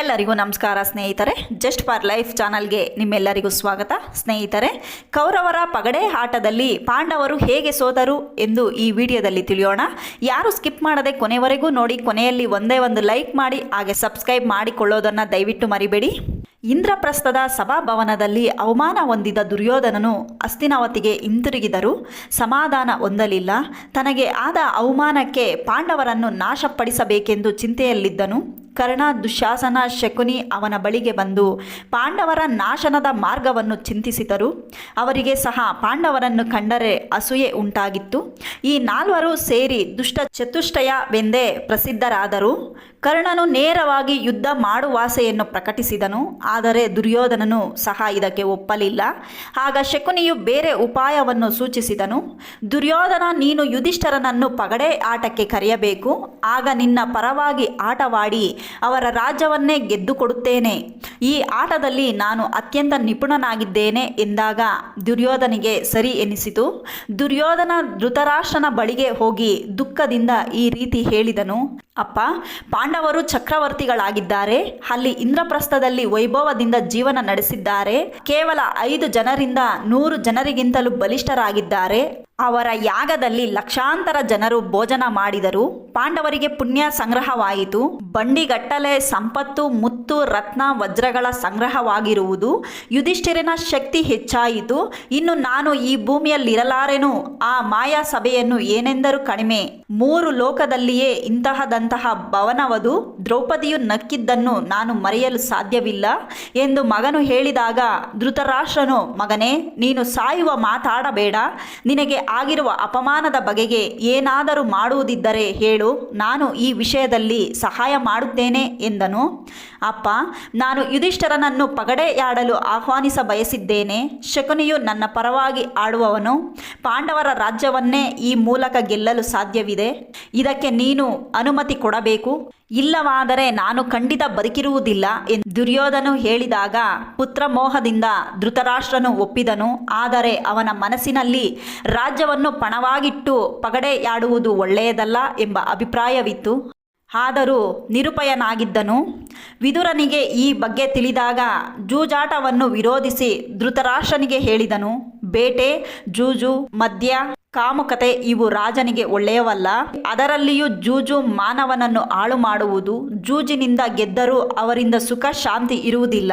ಎಲ್ಲರಿಗೂ ನಮಸ್ಕಾರ ಸ್ನೇಹಿತರೆ. ಜಸ್ಟ್ ಫಾರ್ ಲೈಫ್ ಚಾನಲ್ಗೆ ನಿಮ್ಮೆಲ್ಲರಿಗೂ ಸ್ವಾಗತ. ಸ್ನೇಹಿತರೆ, ಕೌರವರ ಪಗಡೆ ಆಟದಲ್ಲಿ ಪಾಂಡವರು ಹೇಗೆ ಸೋತರು ಎಂದು ಈ ವಿಡಿಯೋದಲ್ಲಿ ತಿಳಿಯೋಣ. ಯಾರು ಸ್ಕಿಪ್ ಮಾಡದೆ ಕೊನೆವರೆಗೂ ನೋಡಿ, ಕೊನೆಯಲ್ಲಿ ಒಂದೇ ಒಂದು ಲೈಕ್ ಮಾಡಿ, ಹಾಗೆ ಸಬ್ಸ್ಕ್ರೈಬ್ ಮಾಡಿಕೊಳ್ಳೋದನ್ನು ದಯವಿಟ್ಟು ಮರಿಬೇಡಿ. ಇಂದ್ರಪ್ರಸ್ಥದ ಸಭಾಭವನದಲ್ಲಿ ಅವಮಾನ ಹೊಂದಿದ ದುರ್ಯೋಧನನು ಅಸ್ತಿನಾವತಿಗೆ ಹಿಂತಿರುಗಿದರು ಸಮಾಧಾನ ಹೊಂದಲಿಲ್ಲ. ತನಗೆ ಆದ ಅವಮಾನಕ್ಕೆ ಪಾಂಡವರನ್ನು ನಾಶಪಡಿಸಬೇಕೆಂದು ಚಿಂತೆಯಲ್ಲಿದ್ದನು. ಕರ್ಣ ದುಶಾಸನ ಶಕುನಿ ಅವನ ಬಳಿಗೆ ಬಂದು ಪಾಂಡವರ ನಾಶನದ ಮಾರ್ಗವನ್ನು ಚಿಂತಿಸಿದರು. ಅವರಿಗೆ ಸಹ ಪಾಂಡವರನ್ನು ಕಂಡರೆ ಅಸೂಯೆ ಉಂಟಾಗಿತ್ತು. ಈ ನಾಲ್ವರು ಸೇರಿ ದುಷ್ಟ ಚತುಷ್ಟಯವೆಂದೇ ಪ್ರಸಿದ್ಧರಾದರು. ಕರ್ಣನು ನೇರವಾಗಿ ಯುದ್ಧ ಮಾಡುವಾಸೆಯನ್ನು ಪ್ರಕಟಿಸಿದನು, ಆದರೆ ದುರ್ಯೋಧನನು ಸಹ ಇದಕ್ಕೆ ಒಪ್ಪಲಿಲ್ಲ. ಆಗ ಶಕುನಿಯು ಬೇರೆ ಉಪಾಯವನ್ನು ಸೂಚಿಸಿದನು, ದುರ್ಯೋಧನ, ನೀನು ಯುಧಿಷ್ಠರನನ್ನು ಪಗಡೆ ಆಟಕ್ಕೆ ಕರೆಯಬೇಕು, ಆಗ ನಿನ್ನ ಪರವಾಗಿ ಆಟವಾಡಿ, ಅವರ ರಾಜ್ಯವನ್ನೇ ಗೆದ್ದುಕೊಡುತ್ತೇನೆ. ಈ ಆಟದಲ್ಲಿ ನಾನು ಅತ್ಯಂತ ನಿಪುಣನಾಗಿದ್ದೇನೆ ಎಂದಾಗ ದುರ್ಯೋಧನಿಗೆ ಸರಿ ಎನಿಸಿತು. ದುರ್ಯೋಧನ ಧೃತರಾಷ್ಟ್ರನ ಬಳಿಗೆ ಹೋಗಿ ದುಃಖದಿಂದ ಈ ರೀತಿ ಹೇಳಿದನು, ಅಪ್ಪ ಪಾಂಡವರು ಚಕ್ರವರ್ತಿಗಳಾಗಿದ್ದಾರೆ. ಅಲ್ಲಿ ಇಂದ್ರಪ್ರಸ್ಥದಲ್ಲಿ ವೈಭವದಿಂದ ಜೀವನ ನಡೆಸಿದ್ದಾರೆ. ಕೇವಲ ಐದು ಜನರಿಂದ ನೂರು ಜನರಿಗಿಂತಲೂ ಬಲಿಷ್ಠರಾಗಿದ್ದಾರೆ. ಅವರ ಯಾಗದಲ್ಲಿ ಲಕ್ಷಾಂತರ ಜನರು ಭೋಜನ ಮಾಡಿದರು. ಪಾಂಡವರಿಗೆ ಪುಣ್ಯ ಸಂಗ್ರಹವಾಯಿತು. ಬಂಡಿಗಟ್ಟಲೆ ಸಂಪತ್ತು, ಮುತ್ತು, ರತ್ನ, ವಜ್ರಗಳ ಸಂಗ್ರಹವಾಗಿರುವುದು. ಯುಧಿಷ್ಠಿರನ ಶಕ್ತಿ ಹೆಚ್ಚಾಯಿತು. ಇನ್ನು ನಾನು ಈ ಭೂಮಿಯಲ್ಲಿರಲಾರೆನು? ಆ ಮಾಯಾ ಸಭೆಯನ್ನು ಏನೆಂದರೂ ಕಡಿಮೆ ಮೂರು ಲೋಕದಲ್ಲಿಯೇ ಇಂತಹದಂತಹ ಭವನವದು? ದ್ರೌಪದಿಯು ನಕ್ಕಿದ್ದನ್ನು ನಾನು ಮರೆಯಲು ಸಾಧ್ಯವಿಲ್ಲ ಎಂದು ಮಗನು ಹೇಳಿದಾಗ, ಧೃತರಾಷ್ಟ್ರನು ಮಗನೇ, ನೀನು ಸಾಯುವ ಮಾತಾಡಬೇಡ. ನಿನಗೆ ಆಗಿರುವ ಅಪಮಾನದ ಬಗೆಗೆ ಏನಾದರೂ ಮಾಡುವುದಿದ್ದರೆ ಹೇಳು, ನಾನು ಈ ವಿಷಯದಲ್ಲಿ ಸಹಾಯ ಮಾಡುತ್ತೇನೆ ಎಂದನು. ಅಪ್ಪ, ನಾನು ಯುಧಿಷ್ಠರನನ್ನು ಪಗಡೆಯಾಡಲು ಆಹ್ವಾನಿಸ ಬಯಸಿದ್ದೇನೆ. ಶಕುನಿಯು ನನ್ನ ಪರವಾಗಿ ಆಡುವವನು. ಪಾಂಡವರ ರಾಜ್ಯವನ್ನೇ ಈ ಮೂಲಕ ಗೆಲ್ಲಲು ಸಾಧ್ಯವಿದೆ. ಇದಕ್ಕೆ ನೀನು ಅನುಮತಿ ಕೊಡಬೇಕು. ಇಲ್ಲವಾದರೆ ನಾನು ಖಂಡಿತ ಬದುಕಿರುವುದಿಲ್ಲ ಎಂದು ದುರ್ಯೋಧನು ಹೇಳಿದಾಗ ಪುತ್ರಮೋಹದಿಂದ ಧೃತರಾಷ್ಟ್ರನು ಒಪ್ಪಿದನು. ಆದರೆ ಅವನ ಮನಸ್ಸಿನಲ್ಲಿ ರಾಜ್ಯವನ್ನು ಪಣವಾಗಿಟ್ಟು ಪಗಡೆಯಾಡುವುದು ಒಳ್ಳೆಯದಲ್ಲ ಎಂಬ ಅಭಿಪ್ರಾಯವಿತ್ತು. ಆದರೂ ನಿರುಪಯನಾಗಿದ್ದನು. ವಿದುರನಿಗೆ ಈ ಬಗ್ಗೆ ತಿಳಿದಾಗ ಜೂಜಾಟವನ್ನು ವಿರೋಧಿಸಿ ಧೃತರಾಷ್ಟ್ರನಿಗೆ ಹೇಳಿದನು, ಬೇಟೆ, ಜೂಜು, ಮದ್ಯ, ಕಾಮುಕತೆ ಇವು ರಾಜನಿಗೆ ಒಳ್ಳೆಯವಲ್ಲ. ಅದರಲ್ಲಿಯೂ ಜೂಜು ಮಾನವನನ್ನು ಹಾಳು ಮಾಡುವುದು, ಜೂಜಿನಿಂದ ಗೆದ್ದರೂ ಅವರಿಂದ ಸುಖ, ಶಾಂತಿ ಇರುವುದಿಲ್ಲ.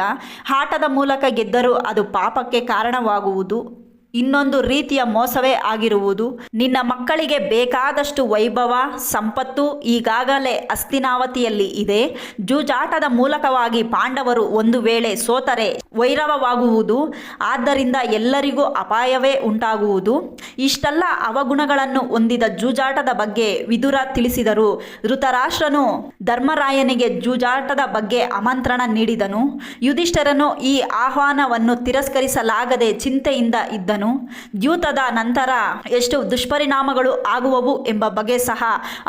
ಆಟದ ಮೂಲಕ ಗೆದ್ದರೂ ಅದು ಪಾಪಕ್ಕೆ ಕಾರಣವಾಗುವುದು. ಇನ್ನೊಂದು ರೀತಿಯ ಮೋಸವೇ ಆಗಿರುವುದು. ನಿನ್ನ ಮಕ್ಕಳಿಗೆ ಬೇಕಾದಷ್ಟು ವೈಭವ, ಸಂಪತ್ತು ಈಗಾಗಲೇ ಅಸ್ತಿನಾವತಿಯಲ್ಲಿ ಇದೆ. ಜೂಜಾಟದ ಮೂಲಕವಾಗಿ ಪಾಂಡವರು ಒಂದು ವೇಳೆ ಸೋತರೆ ವೈರವವಾಗುವುದು. ಆದ್ದರಿಂದ ಎಲ್ಲರಿಗೂ ಅಪಾಯವೇ ಉಂಟಾಗುವುದು. ಇಷ್ಟೆಲ್ಲ ಅವಗುಣಗಳನ್ನು ಹೊಂದಿದ ಜೂಜಾಟದ ಬಗ್ಗೆ ವಿದುರ ತಿಳಿಸಿದರು. ಧೃತರಾಷ್ಟ್ರನು ಧರ್ಮರಾಯನಿಗೆ ಜೂಜಾಟದ ಬಗ್ಗೆ ಆಮಂತ್ರಣ ನೀಡಿದನು. ಯುಧಿಷ್ಠರನು ಈ ಆಹ್ವಾನವನ್ನು ತಿರಸ್ಕರಿಸಲಾಗದೆ ಚಿಂತೆಯಿಂದ ಇದ್ದನು. ದ್ಯೂತದ ನಂತರ ಎಷ್ಟು ದುಷ್ಪರಿಣಾಮಗಳು ಆಗುವವು ಎಂಬ ಬಗ್ಗೆ ಸಹ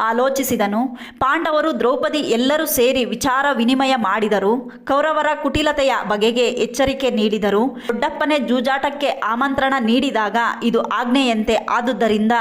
ಆಲೋಚಿಸಿದನು. ಪಾಂಡವರು ದ್ರೌಪದಿ ಎಲ್ಲರೂ ಸೇರಿ ವಿಚಾರ ವಿನಿಮಯ ಮಾಡಿದರು. ಕೌರವರ ಕುಟಿಲತೆಯ ಬಗೆಗೆ ಎಚ್ಚರಿಕೆ ನೀಡಿದರು. ದೊಡ್ಡಪ್ಪನೇ ಜೂಜಾಟಕ್ಕೆ ಆಮಂತ್ರಣ ನೀಡಿದಾಗ ಇದು ಆಜ್ಞೆಯಂತೆ ಆದುದರಿಂದ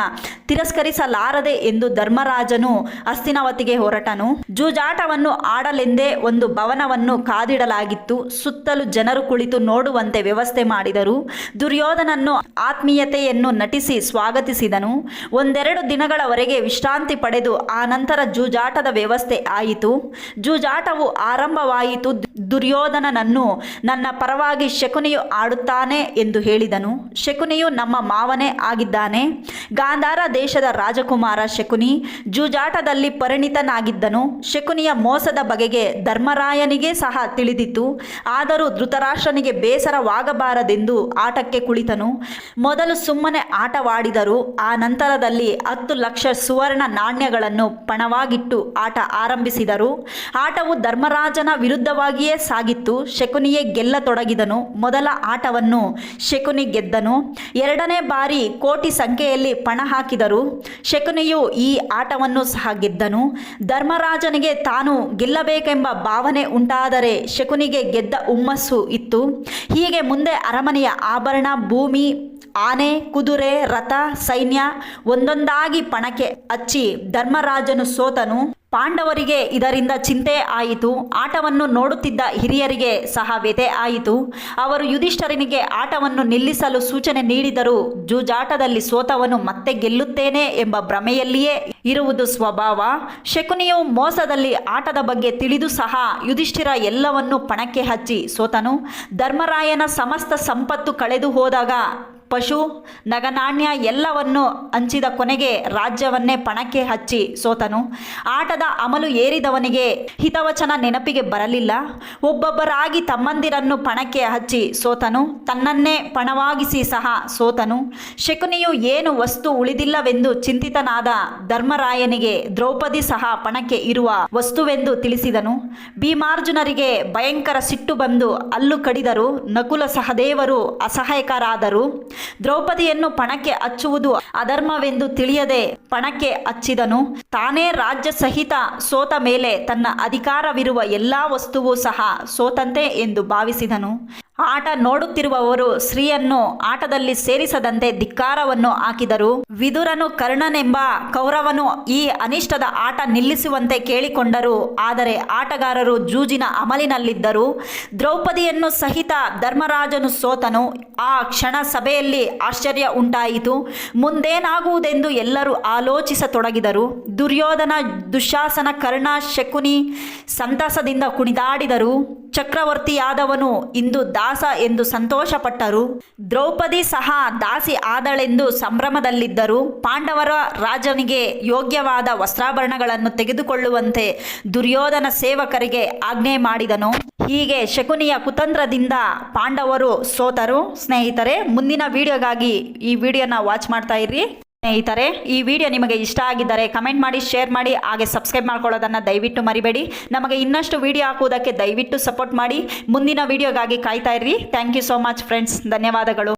ತಿರಸ್ಕರಿಸಲಾರದೆ ಎಂದು ಧರ್ಮರಾಜನು ಹಸ್ತಿನಾವತಿಗೆ ಹೊರಟನು. ಜೂಜಾಟವನ್ನು ಆಡಲೆಂದೇ ಒಂದು ಭವನವನ್ನು ಕಾದಿಡಲಾಗಿತ್ತು. ಸುತ್ತಲೂ ಜನರು ಕುಳಿತು ನೋಡುವಂತೆ ವ್ಯವಸ್ಥೆ ಮಾಡಿದರು. ದುರ್ಯೋಧನನ್ನು ಆತ್ಮೀಯತೆಯನ್ನು ನಟಿಸಿ ಸ್ವಾಗತಿಸಿದನು. ಒಂದೆರಡು ದಿನಗಳವರೆಗೆ ವಿಶ್ರಾಂತಿ ಪಡೆದು ಆ ನಂತರ ಜೂಜಾಟದ ವ್ಯವಸ್ಥೆ ಆಯಿತು. ಜೂಜಾಟವು ಆರಂಭವಾಯಿತು. ದುರ್ಯೋಧನನನ್ನು ನನ್ನ ಪರವಾಗಿ ಶಕುನಿಯು ಆಡುತ್ತಾನೆ ಎಂದು ಹೇಳಿದನು. ಶಕುನಿಯು ನಮ್ಮ ಮಾವನೇ ಆಗಿದ್ದಾನೆ. ಗಾಂಧಾರ ದೇಶದ ರಾಜಕುಮಾರ ಶಕುನಿ ಜೂಜಾಟದಲ್ಲಿ ಪರಿಣಿತನಾಗಿದ್ದನು. ಶಕುನಿಯ ಮೋಸದ ಬಗೆಗೆ ಧರ್ಮರಾಯನಿಗೆ ಸಹ ತಿಳಿದಿತ್ತು. ಆದರೂ ಧೃತರಾಷ್ಟ್ರನಿಗೆ ಬೇಸರವಾಗಬಾರದೆಂದು ಆಟಕ್ಕೆ ಕುಳಿತನು. ಮೊದಲು ಸುಮ್ಮನೆ ಆಟವಾಡಿದರು. ಆ ನಂತರದಲ್ಲಿ ಹತ್ತು ಲಕ್ಷ ಸುವರ್ಣ ನಾಣ್ಯಗಳನ್ನು ಪಣವಾಗಿಟ್ಟು ಆಟ ಆರಂಭಿಸಿದರು. ಆಟವು ಧರ್ಮರಾಜನ ವಿರುದ್ಧವಾಗಿಯೇ ಸಾಗಿತ್ತು. ಶಕುನಿಯೇ ಗೆಲ್ಲತೊಡಗಿದನು. ಮೊದಲ ಆಟವನ್ನು ಶಕುನಿ ಗೆದ್ದನು. ಎರಡನೇ ಬಾರಿ ಕೋಟಿ ಸಂಖ್ಯೆಯಲ್ಲಿ ಪಣ ಹಾಕಿದರು. ಶಕುನಿಯು ಈ ಆಟವನ್ನು ಸಹ ಗೆದ್ದನು. ಧರ್ಮರಾಜನಿಗೆ ತಾನು ಗೆಲ್ಲಬೇಕೆಂಬ ಭಾವನೆ ಉಂಟಾದರೆ ಶಕುನಿಗೆ ಗೆದ್ದ ಹುಮ್ಮಸ್ಸು ಇತ್ತು. ಹೀಗೆ ಮುಂದೆ ಅರಮನೆಯ ಆಭರಣ, ಭೂಮಿ ಆನೆ, ಕುದುರೆ, ರಥ, ಸೈನ್ಯ ಒಂದೊಂದಾಗಿ ಪಣಕ್ಕೆ ಹಚ್ಚಿ ಧರ್ಮರಾಜನು ಸೋತನು. ಪಾಂಡವರಿಗೆ ಇದರಿಂದ ಚಿಂತೆ ಆಯಿತು. ಆಟವನ್ನು ನೋಡುತ್ತಿದ್ದ ಹಿರಿಯರಿಗೆ ಸಹ ವ್ಯಥೆ ಆಯಿತು. ಅವರು ಯುಧಿಷ್ಠರನಿಗೆ ಆಟವನ್ನು ನಿಲ್ಲಿಸಲು ಸೂಚನೆ ನೀಡಿದರು ಜೂಜಾಟದಲ್ಲಿ ಸೋತವನು ಮತ್ತೆ ಗೆಲ್ಲುತ್ತೇನೆ ಎಂಬ ಭ್ರಮೆಯಲ್ಲಿಯೇ ಇರುವುದು ಸ್ವಭಾವ. ಶಕುನಿಯು ಮೋಸದಲ್ಲಿ ಆಟದ ಬಗ್ಗೆ ತಿಳಿದು ಸಹ ಯುಧಿಷ್ಠಿರ ಎಲ್ಲವನ್ನೂ ಪಣಕ್ಕೆ ಹಚ್ಚಿ ಸೋತನು. ಧರ್ಮರಾಯನ ಸಮಸ್ತ ಸಂಪತ್ತು ಕಳೆದು ಹೋದಾಗ ಪಶು ನಗನಾಣ್ಯ ಎಲ್ಲವನ್ನು ಹಂಚಿದ ಕೊನೆಗೆ ರಾಜ್ಯವನ್ನೇ ಪಣಕ್ಕೆ ಹಚ್ಚಿ ಸೋತನು. ಆಟದ ಅಮಲು ಏರಿದವನಿಗೆ ಹಿತವಚನ ನೆನಪಿಗೆ ಬರಲಿಲ್ಲ. ಒಬ್ಬೊಬ್ಬರಾಗಿ ತಮ್ಮಂದಿರನ್ನು ಪಣಕ್ಕೆ ಹಚ್ಚಿ ಸೋತನು. ತನ್ನನ್ನೇ ಪಣವಾಗಿಸಿ ಸಹ ಸೋತನು. ಶಕುನಿಯು ಏನು ವಸ್ತು ಉಳಿದಿಲ್ಲವೆಂದು ಚಿಂತಿತನಾದ ಧರ್ಮರಾಯನಿಗೆ ದ್ರೌಪದಿ ಸಹ ಪಣಕ್ಕೆ ಇರುವ ವಸ್ತುವೆಂದು ತಿಳಿಸಿದನು. ಭೀಮಾರ್ಜುನರಿಗೆ ಭಯಂಕರ ಸಿಟ್ಟು ಬಂದು ಅಲ್ಲು ಕಡಿದರು. ನಕುಲ ಸಹದೇವರು ಅಸಹಾಯಕರಾದರು. ದ್ರೌಪದಿಯನ್ನು ಪಣಕ್ಕೆ ಹಚ್ಚುವುದು ಅಧರ್ಮವೆಂದು ತಿಳಿಯದೆ ಪಣಕ್ಕೆ ಹಚ್ಚಿದನು. ತಾನೇ ರಾಜ್ಯ ಸಹಿತ ಸೋತ ಮೇಲೆ ತನ್ನ ಅಧಿಕಾರವಿರುವ ಎಲ್ಲಾ ವಸ್ತುವು ಸಹ ಸೋತಂತೆ ಎಂದು ಭಾವಿಸಿದನು. ಆಟ ನೋಡುತ್ತಿರುವವರು ಸ್ತ್ರೀಯನ್ನು ಆಟದಲ್ಲಿ ಸೇರಿಸದಂತೆ ಧಿಕ್ಕಾರವನ್ನು ಹಾಕಿದರು. ವಿದುರನು ಕರ್ಣನೆಂಬ ಕೌರವನು ಈ ಅನಿಷ್ಟದ ಆಟ ನಿಲ್ಲಿಸುವಂತೆ ಕೇಳಿಕೊಂಡರು. ಆದರೆ ಆಟಗಾರರು ಜೂಜಿನ ಅಮಲಿನಲ್ಲಿದ್ದರು. ದ್ರೌಪದಿಯನ್ನು ಸಹಿತ ಧರ್ಮರಾಜನು ಸೋತನು. ಆ ಕ್ಷಣ ಸಭೆಯಲ್ಲಿ ಆಶ್ಚರ್ಯ ಉಂಟಾಯಿತು. ಮುಂದೇನಾಗುವುದೆಂದು ಎಲ್ಲರೂ ಆಲೋಚಿಸತೊಡಗಿದರು. ದುರ್ಯೋಧನ ದುಶಾಸನ ಕರ್ಣ ಶಕುನಿ ಸಂತಸದಿಂದ ಕುಣಿದಾಡಿದರು. ಚಕ್ರವರ್ತಿಯಾದವನು ಇಂದು ದಾಸ ಎಂದು ಸಂತೋಷಪಟ್ಟರು. ದ್ರೌಪದಿ ಸಹ ದಾಸಿ ಆದಳೆಂದು ಸಂಭ್ರಮದಲ್ಲಿದ್ದರು. ಪಾಂಡವರ ರಾಜನಿಗೆ ಯೋಗ್ಯವಾದ ವಸ್ತ್ರಾಭರಣಗಳನ್ನು ತೆಗೆದುಕೊಳ್ಳುವಂತೆ ದುರ್ಯೋಧನ ಸೇವಕರಿಗೆ ಆಜ್ಞೆ ಮಾಡಿದನು. ಹೀಗೆ ಶಕುನಿಯ ಕುತಂತ್ರದಿಂದ ಪಾಂಡವರು ಸೋತರು. ಸ್ನೇಹಿತರೆ, ಮುಂದಿನ ವಿಡಿಯೋಗಾಗಿ ಈ ವಿಡಿಯೋನ ವಾಚ್ ಮಾಡ್ತಾ ಇರ್ರಿ. ಸ್ನೇಹಿತರೆ, ಈ ವಿಡಿಯೋ ನಿಮಗೆ ಇಷ್ಟ ಆಗಿದ್ದರೆ ಕಮೆಂಟ್ ಮಾಡಿ, ಶೇರ್ ಮಾಡಿ, ಹಾಗೆ ಸಬ್ಸ್ಕ್ರೈಬ್ ಮಾಡ್ಕೊಳ್ಳೋದನ್ನು ದಯವಿಟ್ಟು ಮರಿಬೇಡಿ. ನಮಗೆ ಇನ್ನಷ್ಟು ವಿಡಿಯೋ ಹಾಕುವುದಕ್ಕೆ ದಯವಿಟ್ಟು ಸಪೋರ್ಟ್ ಮಾಡಿ. ಮುಂದಿನ ವಿಡಿಯೋಗಾಗಿ ಕಾಯ್ತಾ ಇರ್ರಿ. Thank you so much friends ಧನ್ಯವಾದಗಳು.